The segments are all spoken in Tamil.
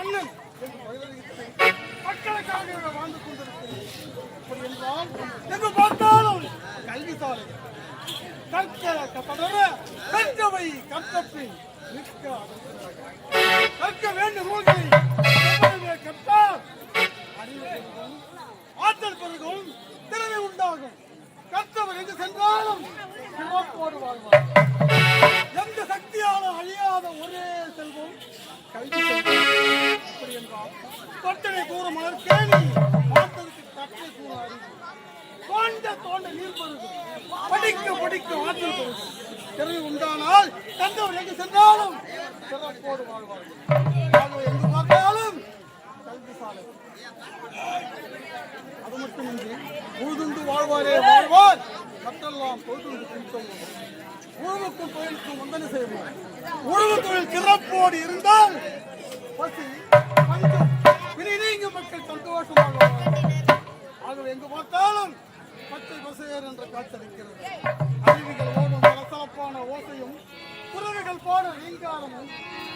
மன்னன் வாழ்ந்து கொண்டிருக்கிறேன். என்றால் எங்கு பார்த்தாலும் கல்வி சாலை கற்கப்பதோடு கற்றவை கற்றப்பின் கற்க வேண்டும் கற்றால் ஆற்றல் பெருகும் திறமை உண்டாகும். கற்றவர் எங்கு சென்றாலும் போடுவார்கள் எந்த சக்தியாலும் அழியாத ஒரே செல்வம் கல்வி அப்படி என்றால் தொட்டனை கூற மலர் கேணி பார்த்ததுக்கு தட்டை கூற அறிவு தோண்ட தோண்ட நீர் பருகும் படிக்க படிக்க ஆற்றல் பெருகும் திறமை உண்டானால் தந்தவர் எங்கு சென்றாலும் சிறப்போடு வாழ்வார்கள் ஆகவே எங்கு பார்த்தாலும் கல்வி சாலை. அது மட்டுமின்றி உழுதுண்டு வாழ்வாரே வாழ்வார். கற்றெல்லாம் பொழுதுண்டு பின்தொழும் உழவுக்கும் தொழிலுக்கு வந்தனை செய்வோம். உழவு தொழில் சிறப்போடு இருந்தால் பசி பஞ்சம் பிரி நீங்க மக்கள் சந்தோஷமாக ஆகவே எங்கு பார்த்தாலும் பச்சை பசையர் என்ற காட்சளிக்கிறது அருவிகள் ஓடும் பரசலப்பான ஓசையும் புறவைகள் போடும் ரீங்காரமும்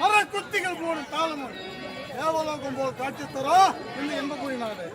மர குத்திகள் போடும் தாளமும் தேவலோகம் போல் காட்சி தரோ என்று எங்க கூறினாரு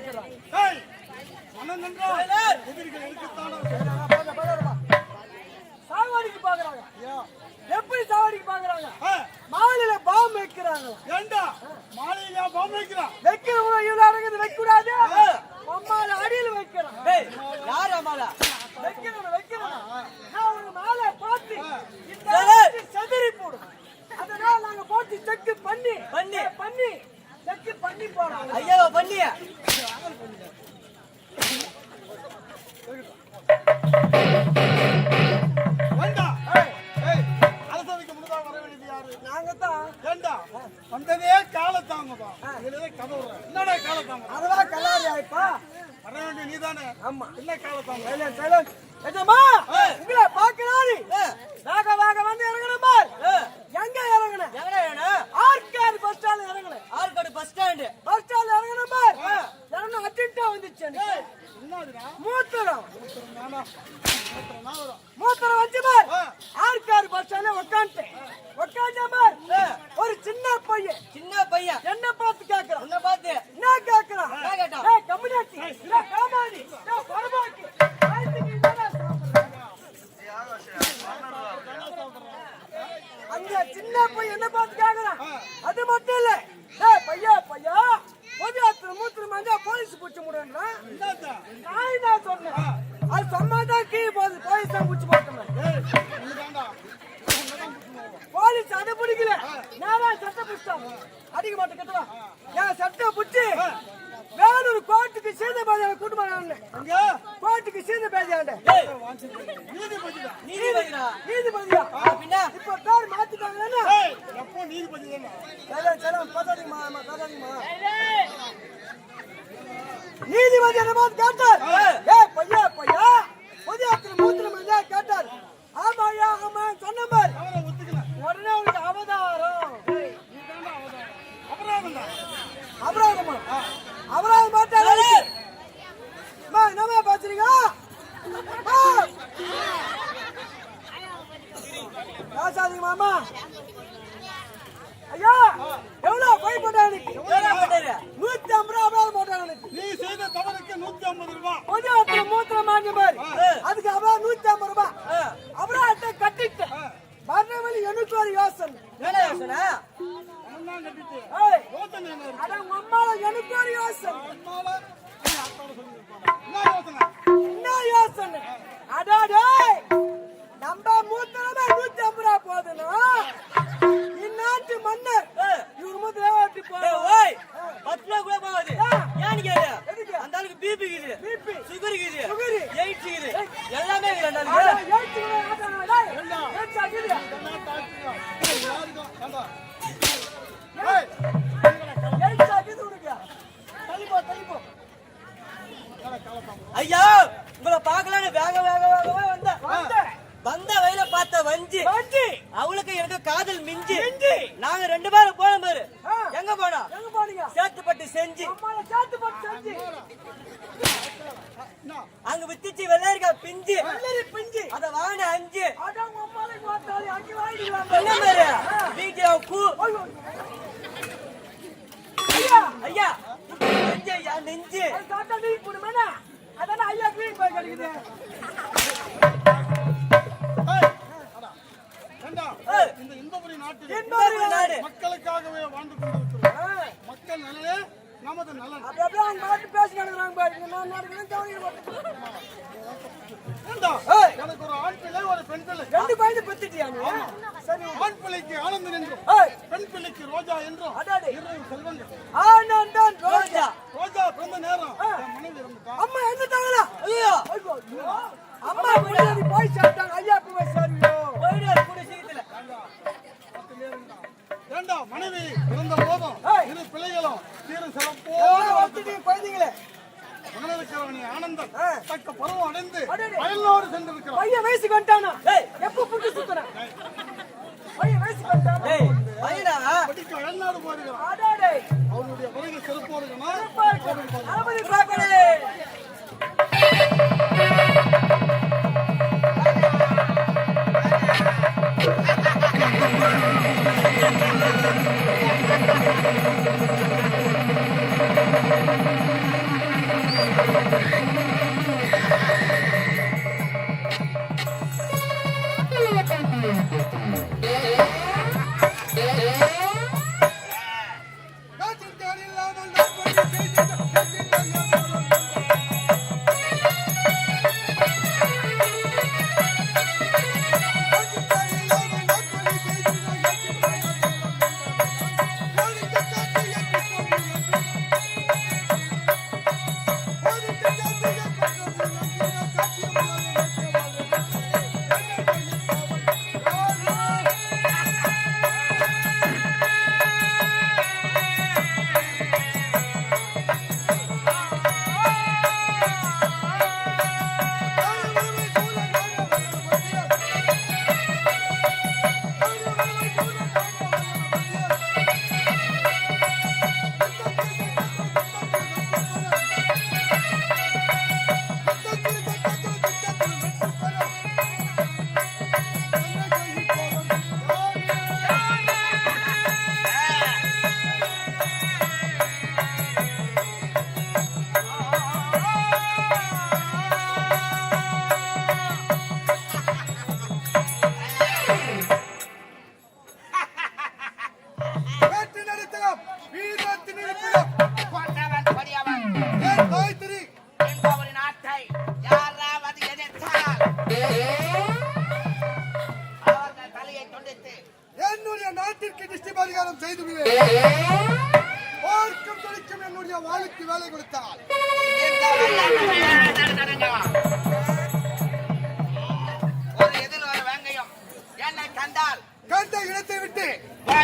சாவடிக்கு பாக்குறோம் ஏய், மனம் பாக்குறாங்க எப்படி சாவடிக்கு பாக்குறாங்க ஆ, மாலையில பாம்பு வைக்கிறாங்க ஏண்டா மாலையில பாம்பு வைக்கிறான் வைக்கிறவங்க இவ்வளவு அரங்கது வைக்க கூடாது அம்மால அடியில வைக்கிறான் யார் அம்மாலா வைக்கிறவங்க வைக்கிறவங்க நான் ஒரு மாலை பார்த்து இந்த செதறி போடும் அதனால நாங்க போட்டு செக் பண்ணி பண்ணி. பண்ணி ஐயாவா பண்ணிய? வந்ததே விடுறேன். என்னடா காலத்தாமதம் அதெல்லாம் கல்லாரி ஆயிப்பா. வர வேண்டிய நீதானே? ஆமா. என்ன சைலன் எஜமா! Yes. Yes. Yes. நீதிபதி நீதிபதி என்ன கேட்டார். ஏ பையா பையா பொதியாத்திர மூத்திரம் இருந்தா கேட்டார். ஆமாயா ஆமா சொன்ன மாதிரி. உடனே அவனுக்கு அவதாரம். அபராதமா அபராதம்? அம்மா என்னம்மா பாத்துறீங்க பேசாதீங்க மாமா அது தோட்ட நீங்க போடுமே அதான் ஐயா கிளீன் போய் கிடைக்குது. இந்த இன்பபுரி நாட்டில் மக்களுக்காகவே வாழ்ந்து கொண்டிருக்கிறோம். மக்கள் நலனே நமது நல்லது அப்படி அப்படியே அவங்க மட்டும் பேசி நடக்கிறாங்க எனக்கு ஒரு ஆண் பிள்ளை ஒரு பெண் பிள்ளை ரெண்டு பயந்து பெத்துட்டியா சரி ஆண் பிள்ளைக்கு ஆனந்தன் என்றும் பெண் பிள்ளைக்கு ரோஜா என்றும் இருவரும் செல்வங்கள். ஆனந்தன் ரோஜா. ரோஜா பிறந்த நேரம். மனைவி இறந்துட்டா? அம்மா என்ன தாங்களா ஐயோ அம்மா போய் சாப்பிட்டாங்க ஐயா போய் சாப்பிட்டாங்க தக்க பருவம் அடைந்து அயல்நாடு சென்றிருக்கிறார். பையன் வயசுக்கு வந்துட்டானா?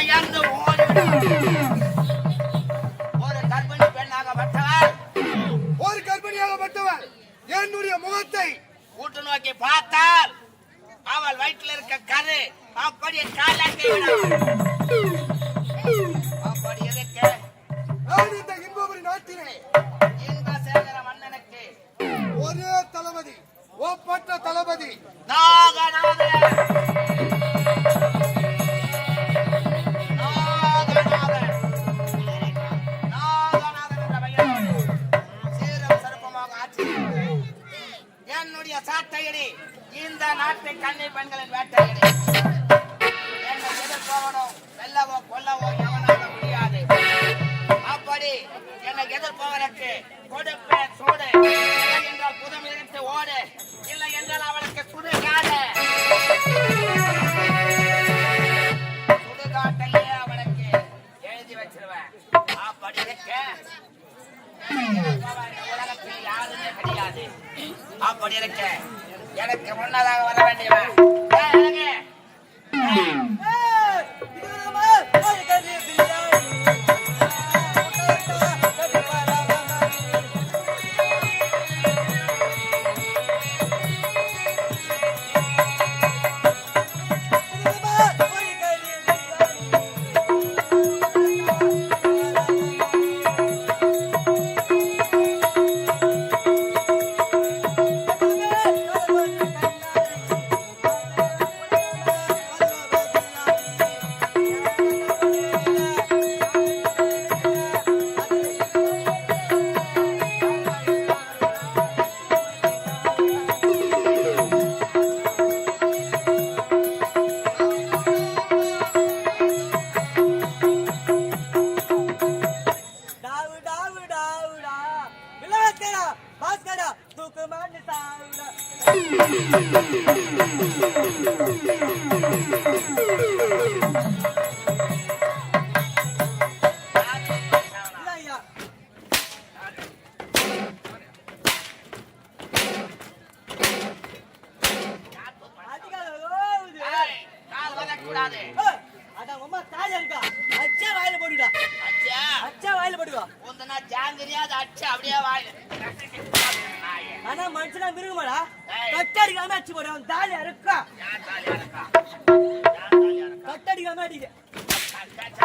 இறந்து ஒரு கர்ப்பிணி பெண்ணாகப்பட்டவர் ஒரு கர்ப்பிணியாகப்பட்டவர் என்னுடைய முகத்தை கூட்டு நோக்கி பார்த்தால் அவள் வயிற்றில் இருக்க கரு அப்படியே காலாக்கி விடும். என்னுடைய சாட்டையடி இந்த நாட்டு கண்ணை பெண்களின் வேட்டையடி. என்னை எதிர்ப்பவனோ வெல்லவோ கொல்லவோ எவனால முடியாது. அப்படி என்னை எதிர்ப்பவனுக்கு கொடுப்பேன் சூடு. என்றால் புதம் ஓடு. இல்லை என்றால் அவனுக்கு சுடுகாடு சுடுகாட்டையே அவனுக்கு எழுதி வச்சிருவேன். அப்படி இருக்க. முடியாது. அப்படி இருக்க. எனக்கு முன்னதாக வர வேண்டியவன். அச்சா வாயில போடுடா அச்சா, அச்சா வாயில போடுவா உந்தனா ஜாங்கிரியா, அது அச்சு அப்படியே வாயில. ஆனா மனுஷனா மிருகமாடா. கட்டடிக்காம அச்சு இருக்கா? யார் தாலியா இருக்கா? கட்டடிக்காம அடிக்க. கட்டாச்சா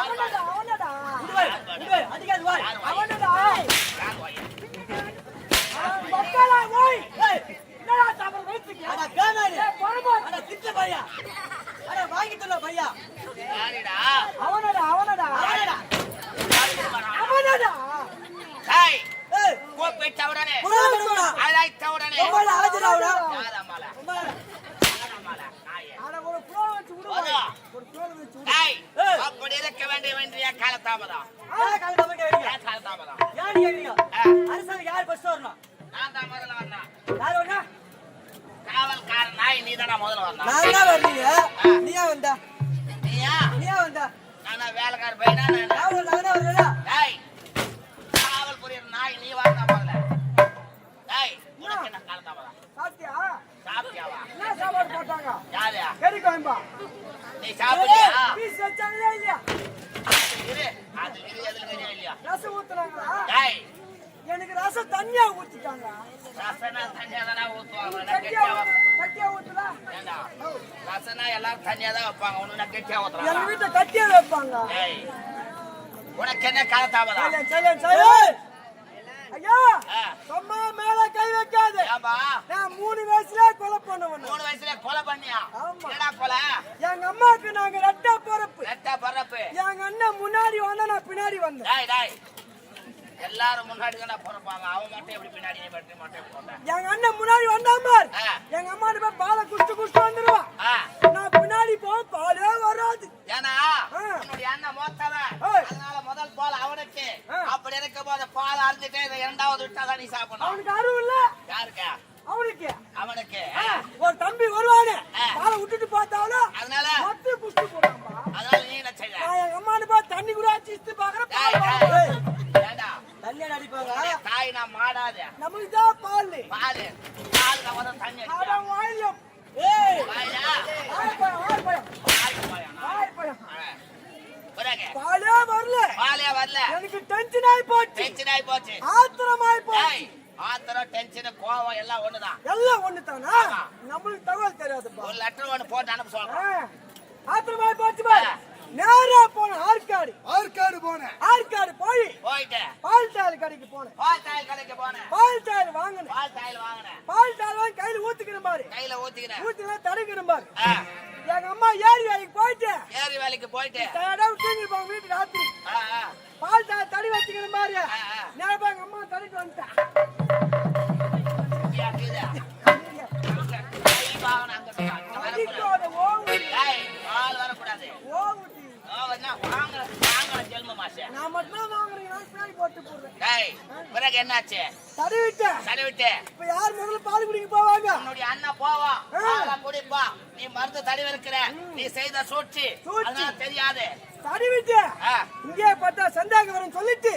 I'm not நீ முதல்ல வரணும் நான் தான் வரலீங்க நீயா வந்தா? நீயா? நீயா வந்தா? நானா வேலைக்கார பையனா நான் நான் வரல டேய் காவல் புரியுற நாய் நீ வரணும் முதல்ல. டேய் உனக்கு என்ன காலதாமதம் சாப்பிட்டியா? சாப்பிட்டியாவா? என்ன சாப்பாடு போட்டாங்க யாரு? கறி கோயம்பா நீ சாப்பிட்டியா? பீஸ் வச்சாங்களா இல்லையா? இரு அது இரு எதுல தெரியும் இல்லையா? ரசம் ஊத்துறாங்களா டேய் எனக்கு ரசம் தண்ணியா ஊத்திட்டாங்க ரசனா தண்ணியா தானே ஊத்துவாங்க. கட்டியா கெட்டியா ஊத்து- கட்டியா ஊத்துறா ஏண்டா? ரசனா எல்லாரும் தண்ணியா தான் வைப்பாங்க. ஒண்ணு நான் கெட்டியா எங்க ஊத்துறாங்க வீட்டுல கட்டியா வைப்பாங்க. உனக்கு என்ன காலதாமதம் சைலன் சைலன் சைலன். ஐயா ஆ. சும்மா மேல கை வைக்காத. நான் மூணு வயசுல கொலை பண்ணவன். மூணு வயசுல கொலை பண்ணியா. என்னடா கொலை? எங்க அம்மாவுக்கு நாங்க ரெட்டா பிறப்பு. ரெட்டா பரப்பு எங்க அண்ணன் முன்னாடி வந்தா நான் பின்னாடி வந்தேன். எல்லாரும் முன்னாடி தானே பிறப்பாங்க. அவன் மட்டும் எப்படி பின்னாடி நீ மட்டும் மட்டும் எப்படி போட்ட? எங்க அண்ணன் முன்னாடி வந்தான் பார். எங்க அம்மா போய் பாலை குடிச்சு குடிச்சு வந்துருவான் நான் பின்னாடி போக பாலே வராது. ஏன்னா. உன்னுடைய அண்ணன் ஏய். அதனால முதல் பால் அவனுக்கு. அப்படி இருக்கும் போது பால் அறுந்துட்டு இதை இரண்டாவது விட்டாதான் நீ சாப்பிடணும். அவனுக்கு அருள் இல்ல. யாருக்கு? அவனுக்கு. அவனுக்கு. ஒரு தம்பி வருவானே. பாலை விட்டுட்டு பார்த்தாலும் அதனால? மொத்த குஸ்தி போடாம்பா அதனால நீ என்ன செய்ய எங்க அம்மா தண்ணி கூட அடிச்சு பாக்குறேன் டேய், பால் டேய். வராது. ஏண்டா தண்ணியா அடிப்பாங்க தாய் நான் மாடாத. நம்மளுக்கு தான் பால். பாலு. பால் தான் வந்து தண்ணி அட அடிக்கிறா. வாயிலம் ஏய். வாயிலா? வாழைப்பழம் ஆ. பிறகு? பாலே வரல. பாலே வரல. எனக்கு டென்ஷன் ஆயி போச்சு. டென்ஷன் ஆகி போச்சு. ஆத்திரம் ஆயி போச்சு. ஏய், ஆத்திரம் டென்ஷன் கோவம் எல்லாம் ஒண்ணுதான். எல்லாம் ஒண்ணு தானா ஆமா. நம்மளுக்கு தகவல் தெரியாதுப்பா. ஒரு லெட்டர் ஒண்ணு போட்டு அனுப்ப சொல்றேன். ஆத்திரம் ஆயி போச்சு நேரா போன ஆற்காடு. உன்னுடைய அண்ணன் போவான். பாலாம் குடிப்பா. நீ மருந்து தடவி இருக்கிற. நீ செய்த சூழ்ச்சி. அதெல்லாம் தெரியாது. தடி விட்டேன் ஆ, இங்கே பார்த்தா சந்தாகம் வரும் சொல்லிட்டு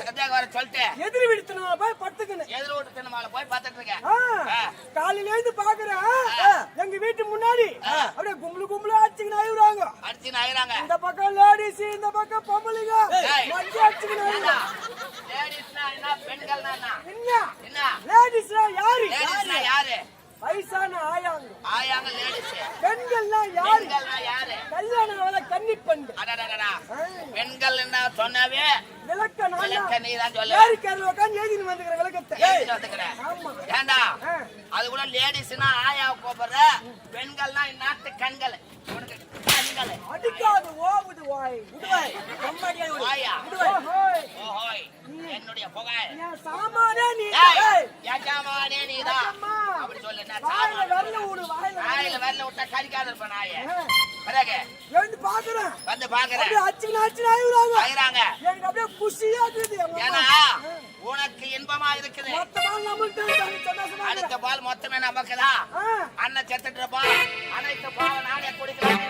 சொல்லிட்டு. எதிரி விடுத்தனால போய் படுத்துக்கணும் எதிர் வீட்டு தினமால போய் பார்த்துட்டு இருக்கேன். காலையில இருந்து பாக்குறேன் எங்க வீட்டு முன்னாடி. அப்படியே கும்பலு கும்பலா அடிச்சுக்கின்னு ஆயிடுறாங்க அடிச்சு நாயிறாங்க இந்த பக்கம் லேடிஸ் இந்த பக்கம் பொம்பளைங்க. மஞ்சள் அடிச்சுக்கின்னு ஆயிடுறாங்க லேடிஸ்னா என்ன? பெண்கள்னா என்ன? என்ன? என்ன? லேடிஸ்னா யாரு? லேடிஸ்னா யாரு? வயசான ஆயாங்க ஆயாங்க லேடிஸ் பெண்கள்னா யாரு? பெண்கள்னா யாரு? கல்யாணம் ஆகாத கன்னி அடடடடா ஆ. பெண்கள் என்ன சொன்னாவே விளக்க விளக்க நீ தான் சொல்லு ஏரிக்கரையில் உட்காந்து எழுதின்னு வந்துக்கிற விளக்கத்தை. எழுதிட்டு வந்துக்கிறேன். ஆமா. ஏண்டா. அது கூட லேடிஸ்னா ஆயா கூப்பிடுற. பெண்கள்னா இந்நாட்டு கண்கள். உனக்கு அடிக்காது ஓவுது வாய். விடுவாய் விடு. வாயா. ஓஹோய். ஓஹோய். என்னுடைய புகழ். என் சாமானே நீ ஏய், எஜமானே நீதான் அம்மா. அப்படி சொல்லு நான் வாயில சாமான். வரல விடு வாயில நாயில வரல விட்டா கடிக்காத இருப்ப நாய. பிறகு எழுந்து பாக்குறேன். வந்து பாக்குறேன். அப்படியே அச்சுக்கு அச்சுக்கு ஆயிடுறாங்க ஆயிராங்க எனக்கு அப்படியே குஷியா இருக்குது. ஏன்னா. உனக்கு இன்பமா இருக்குது. அடுத்த இருக்கிறேன். பால் மொத்தமே நமக்குதா. அண்ணன் செத்துட்டு பால் அனைத்து பால் நானே குடிக்கலாம்.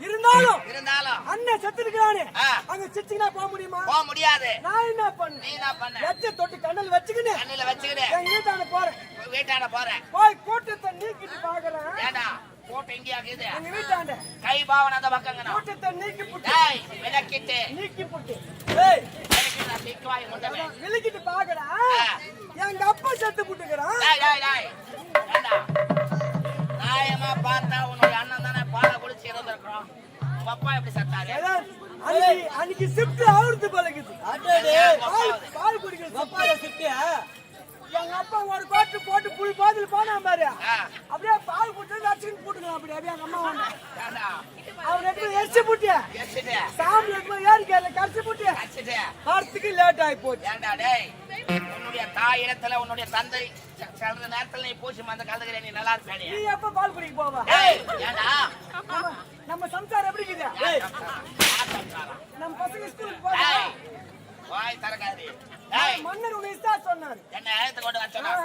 இருந்தாலும் இருந்தாலும். அண்ணன் செத்துருக்கானே ஆ. அங்க சிச்சிங்கன்னா போக முடியுமா? போக முடியாது. நான் என்ன நீ பண்ணேன் என்ன பண்ண? எச்ச தொட்டு கண்ணல் வச்சுக்கின்னு கண்ணில வச்சுக்கிட்டு எங்க வீட்டான போறேன். வீட்டான போறேன். போய் கூட்டத்தை நீக்கிட்டு பாக்குறேன் ஏடா போட்டு எங்கேயா இருக்குது? கை பாவன் அந்த பக்கங்கண்ணா. கூட்டத்தை நீக்கி புட்டு. டேய் விளக்கிட்டு. நீக்கி புட்டு. ஏய். விளக்கிட்டு நான் விழுக்கிட்டு பாக்குறேன் எங்க அப்பா செத்து புட்டுக்கிறான். டேய் டேய் டேய். ஏண்டா? பார்த்தா உன்னுடைய அண்ணன் தானே பாலை குடிச்சு இருந்திருக்கிறோம் உங்க அப்பா எப்படி சத்தாரு? அன்னைக்கு அன்னைக்கு ஷிஃப்ட் ஆகுறது பழகுது. அடடே பால் பால் குடிக்கிறது அப்பால சிப்பியா எங்க அப்பா ஒரு கோட்டு போட்டு புல் பாதில் போனா பாரு ஆ. அப்படியே பால் குடிச்சு அடிச்சுன்னு அப்படியே எங்க அம்மா வந்து ஏண்டா அவர் எடுத்து எரிச்சு புட்டு எச்சிட்டு சாமி எடுத்து ஏறிக்கார கடிச்சு புட்டு அடிச்சிட்டு வரத்துக்கு லேட் ஆகி போச்சு. உன்னுடைய தாய் இடத்துல உன்னுடைய தந்தை சில நேரத்துல நீ பூசி மந்த கலந்துக்கிற நீ நல்லா இருப்பேனே. நீ எப்ப பால் குடிக்க போவா? ஏண்டா? நம்ம- சம்சாரம் எப்படி இருக்குது. நம்ம பசங்க ஸ்கூலுக்கு வாய் தரக்காது மன்னர் உன்னை இஸ்தா சொன்னாரு. என்ன கொண்டு வர சொன்னார்.